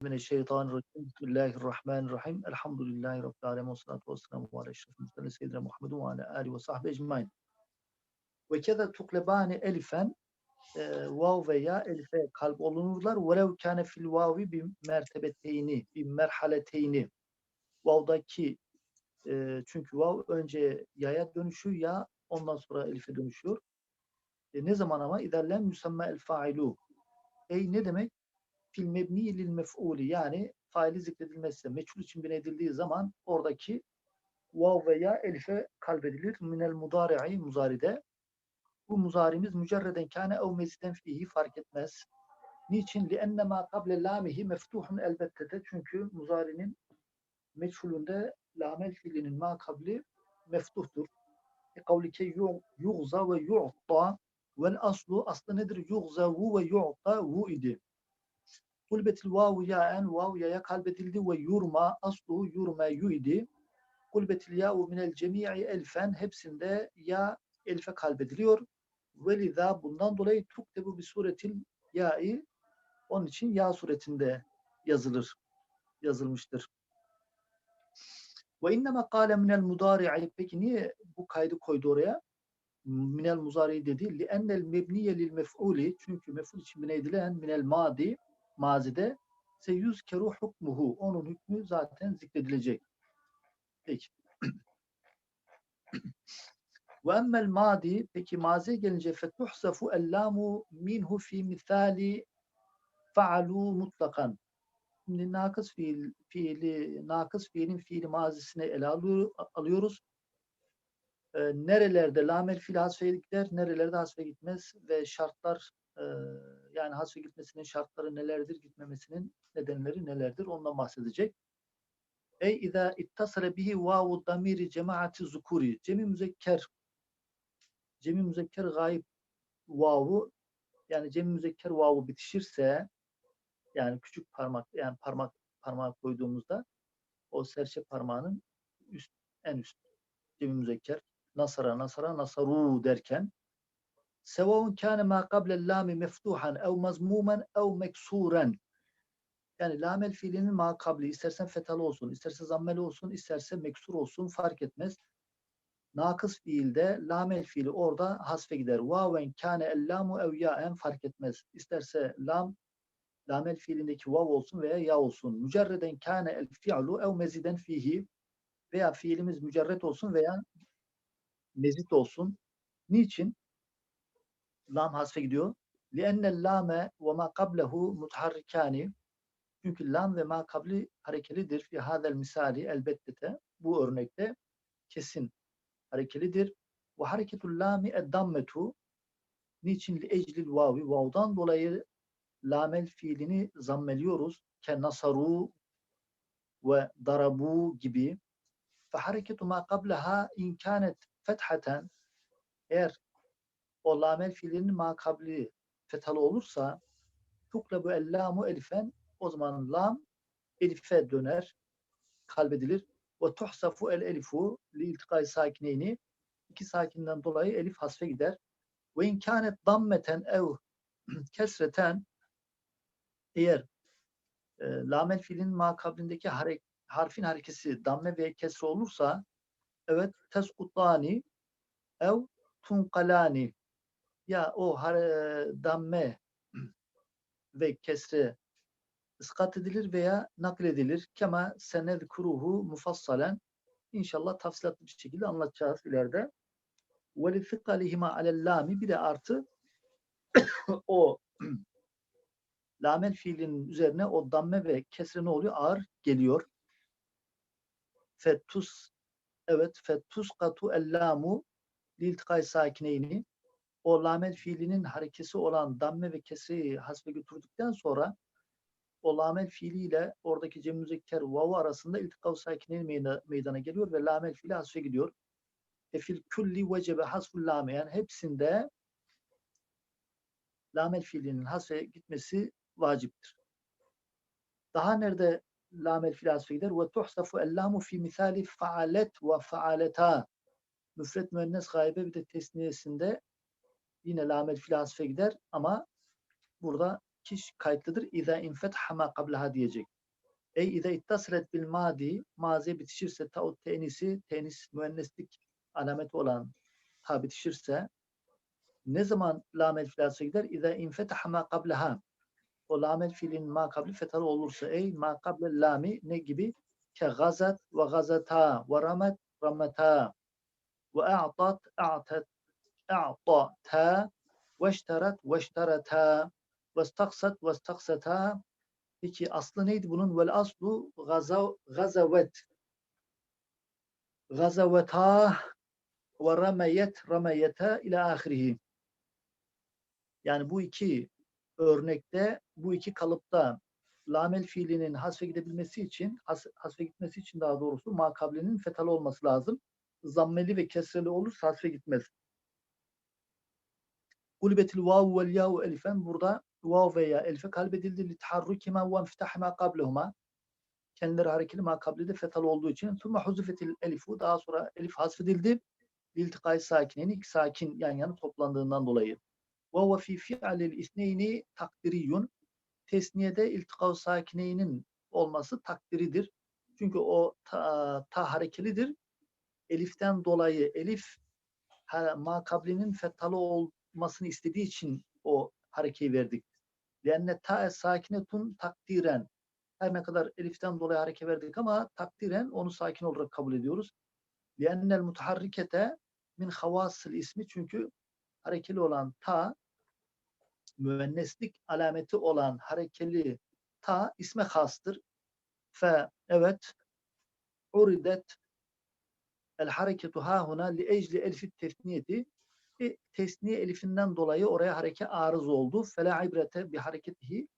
Mineşşeytanirracim. Bismillahirrahmanirrahim. Elhamdülillahi Rabbil alemin. Salatu ve selamu ala eşrefil murselin seyyidina Muhammedun ve ala alihi ve sahbihi ecmain. Ve keza tuklebani elifen e, vav veya elife kalp olunurlar. Velev kâne fil vavi bir mertebeteyni, bir merhaleteyni. Vav'daki e, çünkü vav önce yaya dönüşüyor ya ondan sonra elife dönüşüyor. E, ne zaman ama iderlen müsemme el failu. Ey ne demek? Fil mebni lil mef'uli yani faili zikredilmezse meçhul için bin edildiği zaman oradaki vav veya elife kalbedilir. Minel mudari'i muzaride. Bu muzarimiz mücerreden kâne ev meziden fihi fark etmez. Niçin? لِأَنَّ مَا قَبْلَ لَامِهِ مَفْتُوحٌ elbette de çünkü muzarinin meçhulünde lamel fiilinin ma kabli meftuhtur. E kavlike yuğza ve yu'ta vel aslu aslı nedir? Yuğzavu ve yu'ta vu idi. Kulbetil vavu yaen vav yaya kalbedildi ve yurma aslu yurma yu idi. Kulbetil ya'u minel cemi'i elfen hepsinde ya elfe kalbediliyor. Velidâ bundan dolayı tuktebu bir suretil ya'i onun için ya suretinde yazılır. Yazılmıştır. Ve inneme kâle minel mudâri'i peki niye bu kaydı koydu oraya? Minel muzari dedi. Li ennel mebniye lil mef'uli çünkü mef'ul için bine edilen minel madi mazide se yüzkeru hukmuhu. Onun hükmü zaten zikredilecek. Peki. Ve emmel madi peki maziye gelince fetuhsafu ellamu minhu fi misali fa'alu mutlakan. Şimdi nakıs fiil, fiili, nakıs fiilin fiili mazisine ele alıyor, alıyoruz. E, nerelerde lamel fiil hasfe gider, nerelerde hasfe gitmez ve şartlar e, yani hasfe gitmesinin şartları nelerdir, gitmemesinin nedenleri nelerdir ondan bahsedecek. Ey izâ ittasara bihi vavu damiri cemaati zukuri. Cemi müzekker cemi müzekker gayb vavu yani cemi müzekker vavu bitişirse yani küçük parmak yani parmak parmağı koyduğumuzda o serçe parmağının üst en üst cemi müzekker nasara nasara nasaru derken sevavun kâne mâ kablel lâmi meftuhan ev mazmûmen ev meksuren yani lamel fiilinin ma kabli istersen fetalı olsun, isterse zammeli olsun, isterse meksur olsun fark etmez. Nakıs fiilde lamel fiili orada hasfe gider. Vaven kâne ellamu ev yaen fark etmez. İsterse lam lamel fiilindeki vav olsun veya ya olsun. Mücerreden kâne el fi'lu ev meziden fihi veya fiilimiz mücerret olsun veya mezit olsun. Niçin? Lam hasfe gidiyor. لِأَنَّ اللَّامَ وَمَا قَبْلَهُ مُتْحَرِّكَانِ Çünkü lam ve ma kabli harekelidir. Fi hadel misali elbette bu örnekte kesin harekelidir. Ve hareketul lami eddammetu niçin li eclil vavi vavdan dolayı lamel fiilini zammeliyoruz. Ke nasaru ve darabu gibi. Fe hareketu ma qablaha in kanet fethaten eğer o lamel fiilinin ma kabli fethalı olursa tuklabu ellamu elifen o zaman lam elife döner, kalbedilir. Ve tuhsafu el elifu li iltikay sakineyni iki sakinden dolayı elif hasfe gider. Ve inkânet dammeten ev kesreten eğer e, lamel fiilin makablindeki hare, harfin harekesi damme ve kesre olursa evet teskutani ev tunkalani ya o damme ve kesre iskat edilir veya nakledilir. Kema senedkuruhu mufassalen İnşallah tafsilatlı bir şekilde anlatacağız ileride. Ve li fikalihima alellami bir de artı o lamel fiilinin üzerine o damme ve kesre ne oluyor? Ağır geliyor. Fettus evet fettus katu ellamu liltikay sakineyni o lamel fiilinin harekesi olan damme ve kesreyi hasbe götürdükten sonra o lamel fiiliyle oradaki cem müzekker vavu arasında iltikav sakineyn meydana, meydana geliyor ve lamel fiili hasfe gidiyor. E fil külli vecebe hasful lame yani hepsinde lamel fiilinin hasfe gitmesi vaciptir. Daha nerede lamel fiil hasfe gider? Ve tuhsafu ellamu fi misali faalet ve faaleta müfret müennes gaybe bir de tesniyesinde yine lamel fiil hasfe gider ama burada kiş kayıtlıdır. İza infetha ma qablaha diyecek. Ey iza ittasilet bil madi mazi bitişirse taut tenisi tenis müenneslik alameti olan ta bitişirse ne zaman lamel filası gider? İza infetaha ma qablaha. O lamel fiilin ma kabli fetalı olursa ey ma kable lami ne gibi? Ke gazat ve gazata ve ramet rameta ve a'tat a'tat a'tata ve işteret ve iştereta ve istaksat ve istaksata Peki aslı neydi bunun? Vel aslu gazav, gazavet. Gazaveta ve rameyet rameyete ila ahirihi. Yani bu iki örnekte, bu iki kalıpta lamel fiilinin hasfe gidebilmesi için, has, hasfe gitmesi için daha doğrusu makablenin fetalı olması lazım. Zammeli ve kesreli olursa hasfe gitmez. Kulbetil vav vel yahu elifen burada vav veya elife kalbedildi. Li taharrukima ve enfitahima kablehuma. Kendileri harekeli makablede fetalı olduğu için. Thumma huzufetil elifu. Daha sonra elif hasfedildi. İltikay sakinin iki sakin yan yana toplandığından dolayı. Ve huve fi fi'alil isneyni takdiriyun. Tesniyede iltikav sakineynin olması takdiridir. Çünkü o ta, ta harekelidir. Eliften dolayı elif ha, makablinin fetalı olmasını istediği için o harekeyi verdik. Lenne ta sakinetun takdiren. Her ne kadar eliften dolayı hareke verdik ama takdiren onu sakin olarak kabul ediyoruz. Lennel mutaharrikete min havasıl ismi çünkü harekeli olan ta müenneslik alameti olan harekeli ta isme hastır. Fe evet uridet el hareketu hahuna li ecli elfit tesniyeti e, tesniye elifinden dolayı oraya hareke arız oldu. Fela ibrete bi hareketihi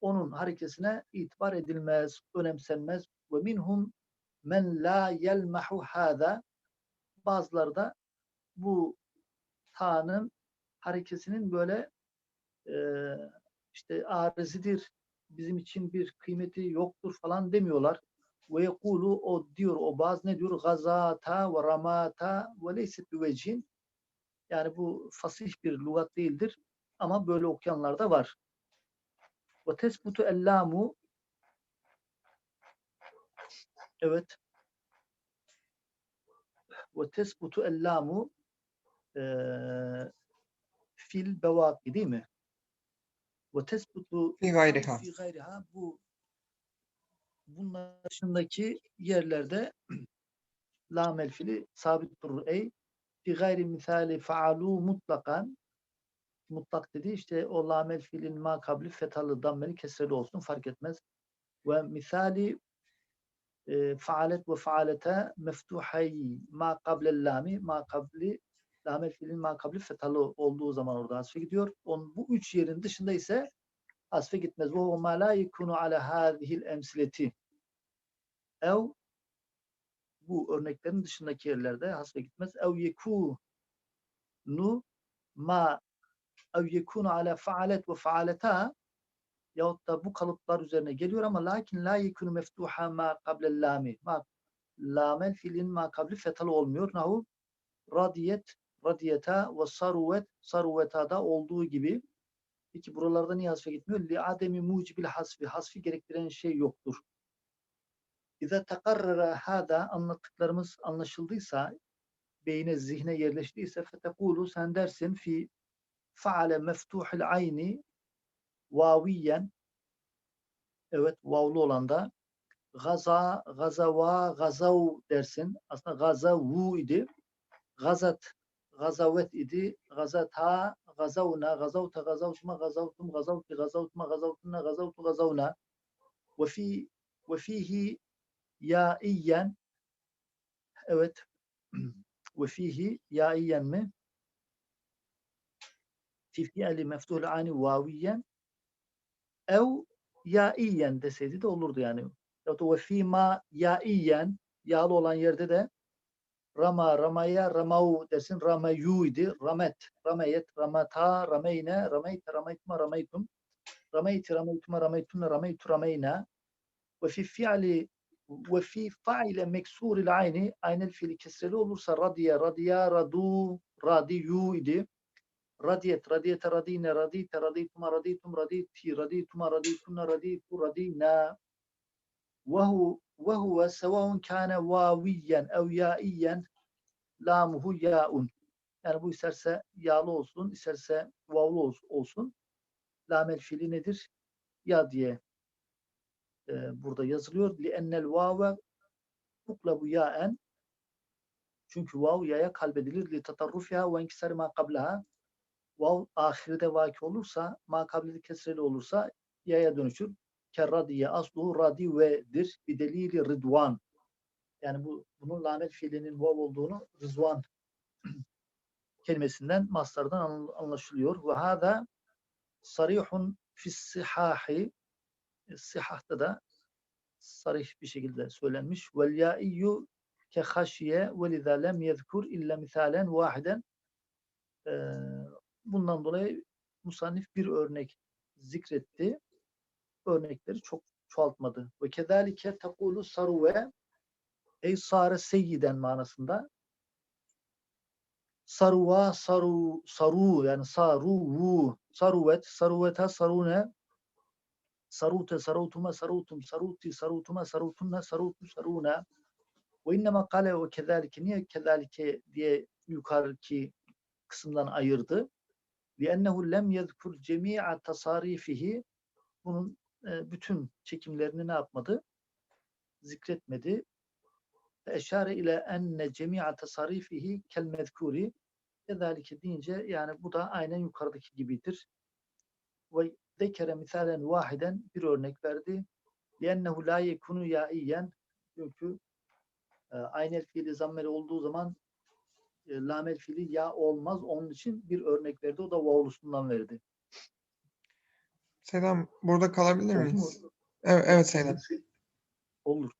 onun harekesine itibar edilmez, önemsenmez. Ve minhum men la yelmahu hâzâ bazıları da bu ta'nın harekesinin böyle e, işte arizidir, bizim için bir kıymeti yoktur falan demiyorlar. Ve yekulu o diyor, o bazı ne diyor? Gazata ve ramata ve leyset bi Yani bu fasih bir lügat değildir ama böyle okuyanlar da var. Ve tesbutu ellamu Evet. Ve tesbutu ellamu e, fil bevaki değil mi? Ve tesbutu Fi gayriha. fi gayriha bu bunların dışındaki yerlerde lamel fili sabit durur. Ey fi gayri misali faalu mutlakan mutlak dedi işte o lamel fiilin ma kabli fetalı dammeli kesreli olsun fark etmez. Ve misali e, faalet ve faalete meftuhay ma kablel lami ma kabli lamel fiilin ma kabli fetalı olduğu zaman orada hasfe gidiyor. On, bu üç yerin dışında ise hasfe gitmez. Ve ma la yekunu ala hadihil emsileti ev bu örneklerin dışındaki yerlerde hasfe gitmez. Ev yekunu ma ev yekunu ala faalet ve faaleta yahut da bu kalıplar üzerine geliyor ama lakin la yekunu meftuha ma kablel lami ma lamel fiilin ma kabli fetalı olmuyor. Nahu radiyet radiyeta ve saruvet saruvetada olduğu gibi Peki buralarda niye hasfe gitmiyor? Li ademi mucibil hasfi. Hasfi gerektiren şey yoktur. İza takarrara hada anlattıklarımız anlaşıldıysa, beyne, zihne yerleştiyse fetekulu sen dersin fi faale meftuhil ayni vaviyen evet vavlu olan da gaza, gazava, gazav dersin. Aslında gazavu idi. Gazat, gazavet idi. Gazata, gazavna, gazavta, gazavtuma, gazavtum, gazavti, gazavtuma, gazavtuna, gazavtu, gazavna. Ve fi ve fihi yaiyen evet ve fihi yaiyen mi? Fi fi'li meftuhul ani vaviyen ev yaiyen deseydi de olurdu yani. Ve fima yaiyen yağlı olan yerde de Rama, Ramaya, Ramau dersin. Ramayu idi. Ramet, Rameyet, Ramata, Rameyne, Rameyt, Rameytma, Rameytum. Rameyti, Rameytuma, Rameytunna, Rameytu, Rameyna. Ve fi fi'li ve fi faile meksuril ayni aynel fiili kesreli olursa radiye radiya radu radiyu idi. Radiyet radiyete radine radite radituma raditum raditi radituma radituna raditu radina vehu vehuve sevâun kâne vâviyen ev yâiyen lâmuhu yâun. Yani bu isterse yağlı olsun, isterse vavlu olsun. Lamel fiili nedir? Ya diye e, burada yazılıyor. لِأَنَّ الْوَاوَ تُقْلَبُ يَاءً Çünkü vav yaya kalbedilir. لِتَطَرُّفِهَا وَاِنْكِسَرِ مَا قَبْلَهَا Vav ahirde vaki olursa, ma kableli kesreli olursa yaya dönüşür. Kerradiye asluhu radivedir. Bir delili rıdvan. Yani bu bunun lanet fiilinin vav olduğunu rızvan kelimesinden, mastardan anl- anlaşılıyor. Ve hâzâ sarihun fissihahi sihahta da sarih bir şekilde söylenmiş. Vel yâiyyü ke haşiye ve lizâ lem yezkur illa misalen vahiden Ee, bundan dolayı musannif bir örnek zikretti. Örnekleri çok çoğaltmadı. Ve kezalike tekulu saruve ey sare seyyiden manasında saruva saru saru yani saruvu saruvet saruveta sarune sarute sarutuma sarutum saruti sarutuma sarutunna sarutu saruna ve innema kale o kezalike niye kezalike diye yukarıki kısımdan ayırdı. Ve ennehu lem yezkur cemi'a tasarifihi bunun e, bütün çekimlerini ne yapmadı? Zikretmedi. Eşare ile enne cemi'a tasarifihi kel mezkuri. Kezalike deyince yani bu da aynen yukarıdaki gibidir. Ve zekere misalen vahiden bir örnek verdi. لِأَنَّهُ la yekunu yaiyen çünkü e, aynel fiili zammeli olduğu zaman e, lamel fiili ya olmaz. Onun için bir örnek verdi. O da vavlusundan verdi. Selam, burada kalabilir Oldu miyiz? mu? Evet, evet Selam. Olur.